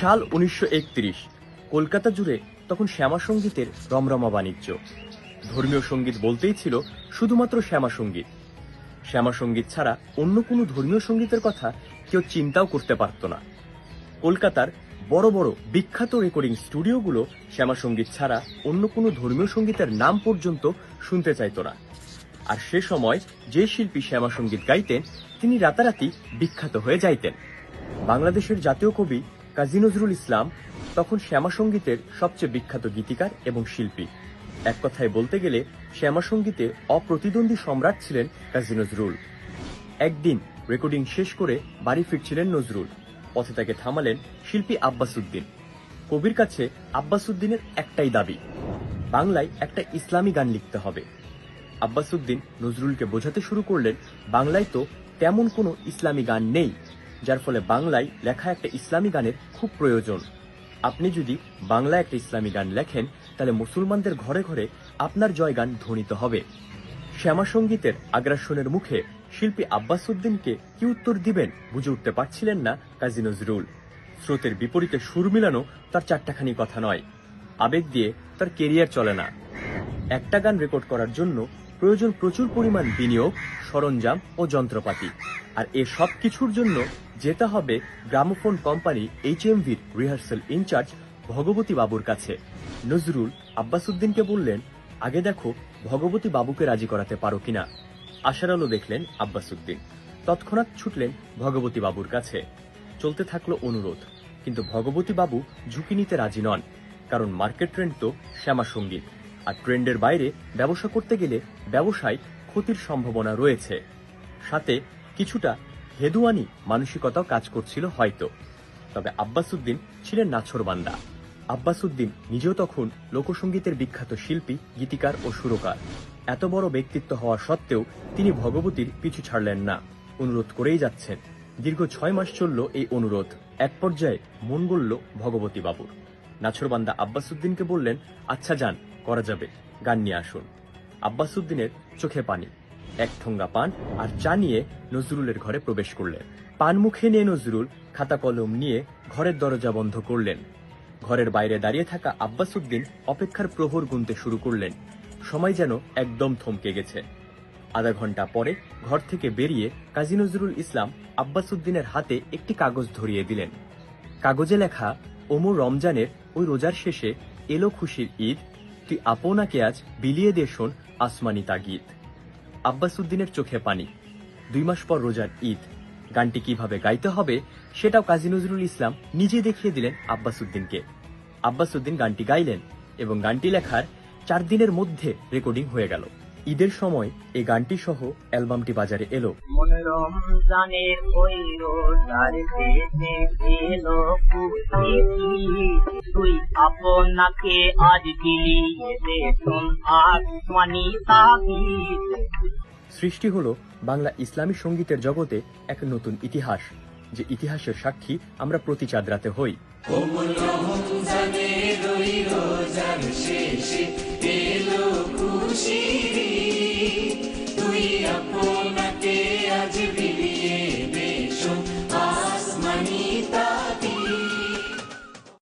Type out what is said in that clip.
সাল উনিশশো একত্রিশ, কলকাতা জুড়ে তখন শ্যামা সঙ্গীতের রমরমা বাণিজ্য। ধর্মীয় সংগীত বলতেই ছিল শুধুমাত্র শ্যামা সংগীত। শ্যামা সংগীত ছাড়া অন্য কোনো ধর্মীয় সঙ্গীতের কথা কেউ চিন্তাও করতে পারত না। কলকাতার বড় বড় বিখ্যাত রেকর্ডিং স্টুডিওগুলো শ্যামা সংগীত ছাড়া অন্য কোনো ধর্মীয় সঙ্গীতের নাম পর্যন্ত শুনতে চাইত না আর সে সময় যে শিল্পী শ্যামা সংগীত গাইতেন, তিনি রাতারাতি বিখ্যাত হয়ে যাইতেন। বাংলাদেশের জাতীয় কবি কাজী নজরুল ইসলাম তখন শ্যামা সঙ্গীতের সবচেয়ে বিখ্যাত গীতিকার এবং শিল্পী। এক কথায় বলতে গেলে শ্যামা সঙ্গীতে অপ্রতিদ্বন্দ্বী সম্রাট ছিলেন কাজী নজরুল। একদিন রেকর্ডিং শেষ করে বাড়ি ফিরছিলেন নজরুল। পথে তাকে থামালেন শিল্পী আব্বাস উদ্দিন কবির কাছে আব্বাস উদ্দিনের একটাই দাবি, বাংলায় একটা ইসলামী গান লিখতে হবে। আব্বাস উদ্দিন নজরুলকে বোঝাতে শুরু করলেন, বাংলায় তো তেমন কোনো ইসলামী গান নেই, যার ফলে বাংলায় লেখা একটা ইসলামী গানের খুব প্রয়োজন। আপনি যদি বাংলায় একটা ইসলামী গান লেখেন, তাহলে মুসলমানদের ঘরে ঘরে আপনার জয়গান ধ্বনিত হবে। শ্যামা সঙ্গীতের আগ্রাসনের মুখে শিল্পী আব্বাস উদ্দিনকে কি উত্তর দিবেন বুঝে উঠতে পারছিলেন না কাজী নজরুল। স্রোতের বিপরীতে সুর মিলানো তার চারটাখানি কথা নয়। আবেগ দিয়ে তার কেরিয়ার চলে না। একটা গান রেকর্ড করার জন্য প্রয়োজন প্রচুর পরিমাণ বিনিয়োগ, সরঞ্জাম ও যন্ত্রপাতি। আর এ সব কিছুর জন্য যেতে হবে গ্রামোফোন কোম্পানি এইচ এইচএমভির রিহার্সাল ইনচার্জ ভগবতী বাবুর কাছে। নজরুল আব্বাসুদ্দিনকে বললেন আগে দেখো ভগবতী বাবুকে রাজি করাতে পারো কিনা। আশার আলো দেখলেন আব্বাসুদ্দিন তৎক্ষণাৎ ছুটলেন ভগবতী বাবুর কাছে। চলতে থাকল অনুরোধ, কিন্তু ভগবতী বাবু ঝুঁকি নিতে রাজি নন, কারণ মার্কেট ট্রেন্ড তো শ্যামা সংগীত আর ট্রেন্ডের বাইরে ব্যবসা করতে গেলে ব্যবসায় ক্ষতির সম্ভাবনা রয়েছে। সাথে কিছুটা হেদুয়ানি মানসিকতাও কাজ করছিল হয়তো, তবে আব্বাসুদ্দিন ছিলেন নাছরবান্দা। আব্বাসুদ্দিন নিজেও তখন লোকসঙ্গীতের বিখ্যাত শিল্পী, গীতিকার ও সুরকার। এত বড় ব্যক্তিত্ব হওয়া সত্ত্বেও তিনি ভগবতীর পিছু ছাড়লেন না। অনুরোধ করেই যাচ্ছেন। দীর্ঘ ছয় মাস চলল এই অনুরোধ। এক পর্যায়ে মন গড়ল ভগবতী বাবুর নাছরবান্দা আব্বাসুদ্দিনকে বললেন আচ্ছা যান, করা যাবে। গান নিয়ে আসুন। আব্বাসুদ্দিনের চোখে পানি। এক ঠোঙ্গা পান আর চা নিয়ে নজরুলের ঘরে প্রবেশ করলেন। পান মুখে নিয়ে নজরুল খাতা কলম নিয়ে ঘরের দরজা বন্ধ করলেন। ঘরের বাইরে দাঁড়িয়ে থাকা আব্বাসুদ্দিন অপেক্ষার প্রহর গুনতে শুরু করলেন। সময় যেন একদম থমকে গেছে। আধা ঘণ্টা পরে ঘর থেকে বেরিয়ে কাজী নজরুল ইসলাম আব্বাসুদ্দিনের হাতে একটি কাগজ ধরিয়ে দিলেন। কাগজে লেখা, ওমর রমজানের ওই রোজার শেষে এলো খুশির ঈদ, তুই আপনাকে আজ বিলিয়ে দে শোন আসমানি তাগিদ। আব্বাসুদ্দিনের চোখে পানি। দুই মাস পর রোজার ঈদ। গানটি কীভাবে গাইতে হবে সেটাও কাজী নজরুল ইসলাম নিজে দেখিয়ে দিলেন আব্বাসুদ্দিনকে আব্বাসুদ্দিন গানটি গাইলেন এবং গানটি লেখার চার দিনের মধ্যে রেকর্ডিং হয়ে গেল। ঈদের সময় এই গানটি সহ অ্যালবামটি বাজারে এলো। খুশি তুই আপনাকে আজ সৃষ্টি হলো বাংলা ইসলামী সঙ্গীতের জগতে এক নতুন ইতিহাস যে ইতিহাসের সাক্ষী আমরা প্রতি চাঁদ রাতে হই। কোমল